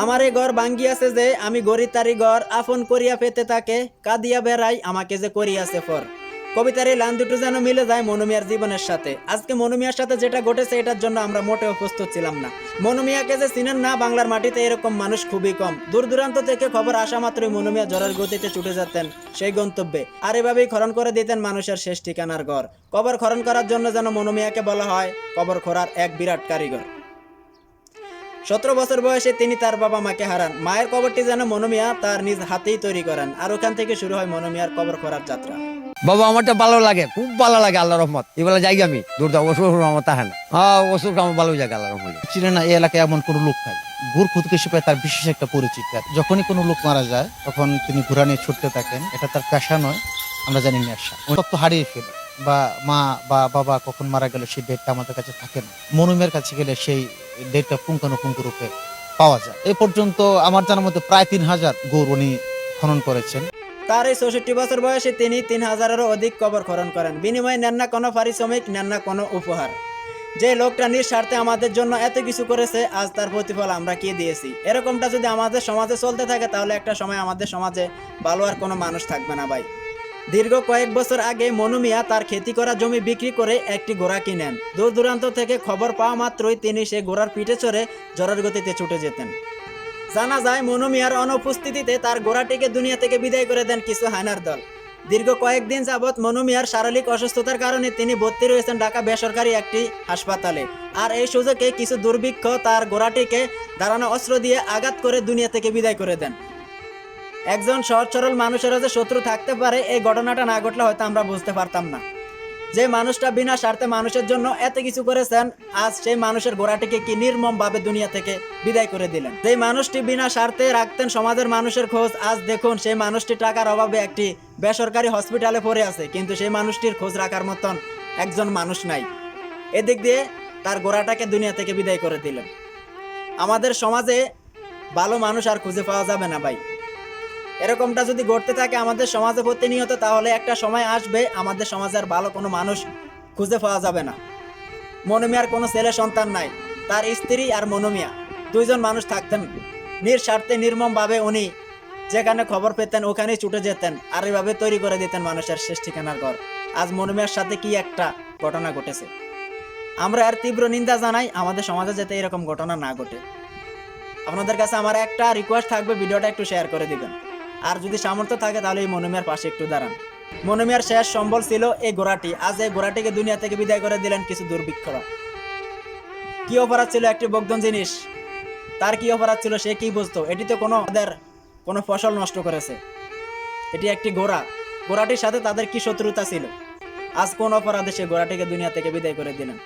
আমার ঘর ভাঙ্গিয়াছে যে, আমি গড়ি তারি ঘর আপন করিয়া পেতে তাকে, কাঁদিয়া বেড়াই আমাকে যে করিয়াছে ফর। কবিতার এই লাইন দুটো যেন মিলে যায় মনুমিয়ার জীবনের সাথে। আজকে মনুমিয়ার সাথে যেটা ঘটেছে, এটার জন্য আমরা মোটেও প্রস্তুত ছিলাম না। মনুমিয়াকে যে চিনেন না, বাংলার মাটিতে এরকম মানুষ খুবই কম। দূর দূরান্ত থেকে খবর আসা মাত্রই মনুমিয়া জ্বরের গতিতে ছুটে যেতেন সেই গন্তব্যে। আর এভাবেই খরণ করে দিতেন মানুষের শেষ ঠিকানার ঘর। কবর খরণ করার জন্য যেন মনুমিয়াকে বলা হয়, কবর খোরার এক বিরাট কারিগর। সতেরো বছর বয়সে তিনি তার বাবা মাকে হারান। মায়ের কবরটি যেন মনোমিয়া তার নিজ হাতেই তৈরি করেন। আর ওখান থেকে শুরু হয় মনোমিয়ার কবর খোরার যাত্রা। বাবা আমারটা ভালো লাগে খুব ভালো লাগে আল্লাহ রহমত। এবেলা যাই আমি দূর ওষুধ আমার তাহে না হ্যাঁ ওষুধ আমার ভালো জায়গা আল্লাহ রহমত। চিনে না এই এলাকায় এমন কোনো লোক নাই। ঘুর খুদকে হিসেবে তার বিশেষ একটা পরিচিত যখনই কোনো লোক মারা যায় তখন তিনি ঘোরা নিয়ে ছুটতে থাকেন। এটা তার পেশা নয় আমরা জানি নেশা। সব তো হারিয়ে ফেলে। বা মা বা বাবা কখন মারা গেল সেই ডেটটা আমাদের কাছে থাকে না। মনুমের কাছে গেলে সেই ডেটটা পুঙ্খানুপুঙ্খ রূপে পাওয়া যায়। এ পর্যন্ত আমার জানার মধ্যে প্রায় তিন হাজার গৌর উনি খনন করেছেন। তার এই চৌষট্টি বছর বয়সে তিনি তিন হাজারেরও অধিক কবর খরণ করেন। বিনিময়ে নেন না কোনো পারিশ্রমিক, নেন না কোনো উপহার। যে লোকটা নিঃস্বার্থে আমাদের জন্য এত কিছু করেছে, আজ তার প্রতিফল আমরা কি দিয়েছি? এরকমটা যদি আমাদের সমাজে চলতে থাকে, তাহলে একটা সময় আমাদের সমাজে ভালো আর কোনো মানুষ থাকবে না ভাই। দীর্ঘ কয়েক বছর আগে মনুমিয়া তার খেতি করা জমি বিক্রি করে একটি ঘোড়া কিনেন। দূর দূরান্ত থেকে খবর পাওয়া মাত্রই তিনি সে ঘোড়ার পিঠে চড়ে জ্বরের গতিতে ছুটে যেতেন। জানা যায় মনুমিয়ার অনুপস্থিতিতে তার ঘোড়াটিকে দুনিয়া থেকে বিদায় করে দেন কিছু হায়নার দল। দীর্ঘ কয়েকদিন যাবৎ মনুমিয়ার শারীরিক অসুস্থতার কারণে তিনি ভর্তি রয়েছেন ঢাকা বেসরকারি একটি হাসপাতালে। আর এই সুযোগে কিছু দুর্ভিক্ষ তার ঘোড়াটিকে দাঁড়ানো অস্ত্র দিয়ে আঘাত করে দুনিয়া থেকে বিদায় করে দেন। একজন সহজ সরল মানুষেরও যে শত্রু থাকতে পারে, এই ঘটনাটা না ঘটলে হয়তো আমরা বুঝতে পারতাম না। যে মানুষটা বিনা স্বার্থে মানুষের জন্য এত কিছু করেছেন, আজ সেই মানুষের ঘোড়াটিকে কি নির্মম ভাবে দুনিয়া থেকে বিদায় করে দিলেন? যে মানুষটি বিনা স্বার্থে রাখতেন সমাজের মানুষের খোঁজ, আজ দেখুন সেই মানুষটি টাকার অভাবে একটি বেসরকারি হসপিটালে পড়ে আছে, কিন্তু সেই মানুষটির খোঁজ রাখার মতন একজন মানুষ নাই। এদিক দিয়ে তার ঘোড়াটাকে দুনিয়া থেকে বিদায় করে দিলেন। আমাদের সমাজে ভালো মানুষ আর খুঁজে পাওয়া যাবে না ভাই। এরকমটা যদি ঘটতে থাকে আমাদের সমাজে প্রতিনিয়ত, তাহলে একটা সময় আসবে আমাদের সমাজে আর ভালো কোনো মানুষ খুঁজে পাওয়া যাবে না। মনোমিয়ার কোনো ছেলে সন্তান নাই, তার স্ত্রী আর মনোমিয়া, দুইজন মানুষ থাকতেন। নিঃস্বার্থে, নির্মমভাবে উনি যেখানে খবর পেতেন ওখানেই ছুটে যেতেন আর এইভাবে তৈরি করে দিতেন মানুষের শেষ ঠিকানার ঘর। আজ মনোমিয়ার সাথে কি একটা ঘটনা ঘটেছে? আমরা আর তীব্র নিন্দা জানাই, আমাদের সমাজে যাতে এরকম ঘটনা না ঘটে। আপনাদের কাছে আমার একটা রিকোয়েস্ট থাকবে, ভিডিওটা একটু শেয়ার করে দিবেন। আর যদি সামর্থ্য থাকে তাহলে এই মনোমিয়ার পাশে একটু দাঁড়ান। মনোমিয়ার শেষ সম্বল ছিল এই ঘোড়াটি আজ এই ঘোড়াটিকে দুনিয়া থেকে বিদায় করে দিলেন কিছু দুর্ভিক্ষরা। কি অপরাধ ছিল একটি বগ্ধন জিনিস? তার কি অপরাধ ছিল সে কি বুঝতো? এটি তো কোনো ওদের কোনো ফসল নষ্ট করেছে। এটি একটি ঘোড়া ঘোড়াটির সাথে তাদের কি শত্রুতা ছিল? আজ কোন অপরাধে সে ঘোড়াটিকে দুনিয়া থেকে বিদায় করে দিলেন?